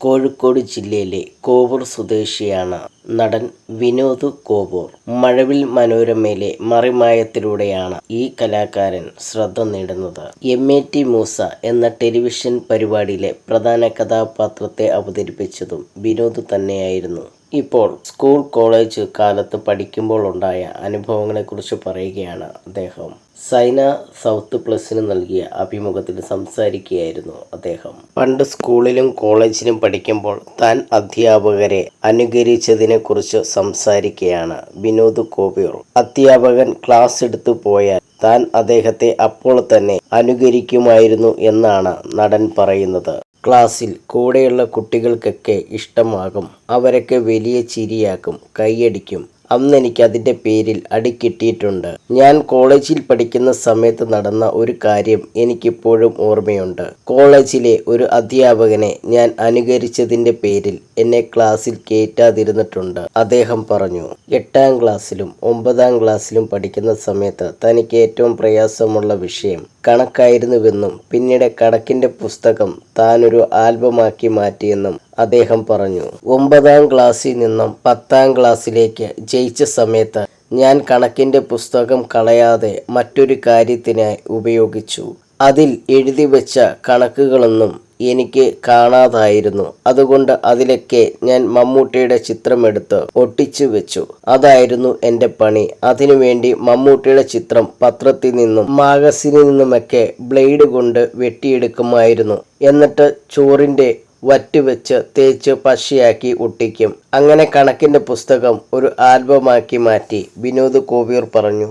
കോഴിക്കോട് ജില്ലയിലെ കോവൂർ സ്വദേശിയാണ് നടൻ വിനോദ് കോവൂർ. മഴവിൽ മനോരമയിലെ മറിമായത്തിലൂടെയാണ് ഈ കലാകാരൻ ശ്രദ്ധ നേടുന്നത്. എം എ ടി മൂസ എന്ന ടെലിവിഷൻ പരിപാടിയിലെ പ്രധാന കഥാപാത്രത്തെ അവതരിപ്പിച്ചതും വിനോദ് തന്നെയായിരുന്നു. ഇപ്പോൾ സ്കൂൾ കോളേജ് കാലത്ത് പഠിക്കുമ്പോൾ ഉണ്ടായ അനുഭവങ്ങളെക്കുറിച്ച് പറയുകയാണ് അദ്ദേഹം. സൈന സൗത്ത് പ്ലസിന് നൽകിയ അഭിമുഖത്തിൽ സംസാരിക്കുകയായിരുന്നു അദ്ദേഹം. പണ്ട് സ്കൂളിലും കോളേജിലും പഠിക്കുമ്പോൾ താൻ അധ്യാപകരെ അനുകരിച്ചതിനെക്കുറിച്ച് സംസാരിക്കുകയാണ് വിനോദ് കോവൂർ അധ്യാപകൻ ക്ലാസ് എടുത്തു പോയാൽ താൻ അദ്ദേഹത്തെ അപ്പോൾ തന്നെ അനുകരിക്കുമായിരുന്നു എന്നാണ് നടൻ പറയുന്നത്. ക്ലാസ്സിൽ കൂടെയുള്ള കുട്ടികൾക്കൊക്കെ ഇഷ്ടമാകും. അവരൊക്കെ വലിയ ചിരിയാക്കും കൈയടിക്കും. അന്ന് എനിക്ക് അതിന്റെ പേരിൽ അടിക്കിട്ടിയിട്ടുണ്ട് ഞാൻ കോളേജിൽ പഠിക്കുന്ന സമയത്ത് നടന്ന ഒരു കാര്യം എനിക്കിപ്പോഴും ഓർമ്മയുണ്ട്. കോളേജിലെ ഒരു അധ്യാപകനെ ഞാൻ അനുകരിച്ചതിന്റെ പേരിൽ എന്നെ ക്ലാസ്സിൽ കയറ്റാതിരുന്നിട്ടുണ്ട്. അദ്ദേഹം പറഞ്ഞു എട്ടാം ക്ലാസ്സിലും ഒമ്പതാം ക്ലാസ്സിലും പഠിക്കുന്ന സമയത്ത് തനിക്ക് ഏറ്റവും പ്രയാസമുള്ള വിഷയം കണക്കായിരുന്നുവെന്നും പിന്നീട് കണക്കിന്റെ പുസ്തകം താനൊരു ആൽബമാക്കി മാറ്റിയെന്നും അദ്ദേഹം പറഞ്ഞു ഒമ്പതാം ക്ലാസ്സിൽ നിന്നും പത്താം ക്ലാസ്സിലേക്ക് ജയിച്ച സമയത്ത് ഞാൻ കണക്കിന്റെ പുസ്തകം കളയാതെ മറ്റൊരു കാര്യത്തിനായി ഉപയോഗിച്ചു. അതിൽ എഴുതി വെച്ച കണക്കുകളൊന്നും എനിക്ക് കാണാതായിരുന്നു. അതുകൊണ്ട് അതിലൊക്കെ ഞാൻ മമ്മൂട്ടിയുടെ ചിത്രമെടുത്ത് ഒട്ടിച്ചു വെച്ചു. അതായിരുന്നു എന്റെ പണി. അതിനുവേണ്ടി മമ്മൂട്ടിയുടെ ചിത്രം പത്രത്തിൽ നിന്നും മാഗസിനിൽ നിന്നുമൊക്കെ ബ്ലേഡ് കൊണ്ട് വെട്ടിയെടുക്കുമായിരുന്നു. എന്നിട്ട് ചോറിന്റെ വറ്റുവെച്ച് തേച്ച് പശയാക്കി ഒട്ടിക്കും. അങ്ങനെ കണക്കിന്റെ പുസ്തകം ഒരു ആൽബമാക്കി മാറ്റി വിനോദ് കോവീർ പറഞ്ഞു.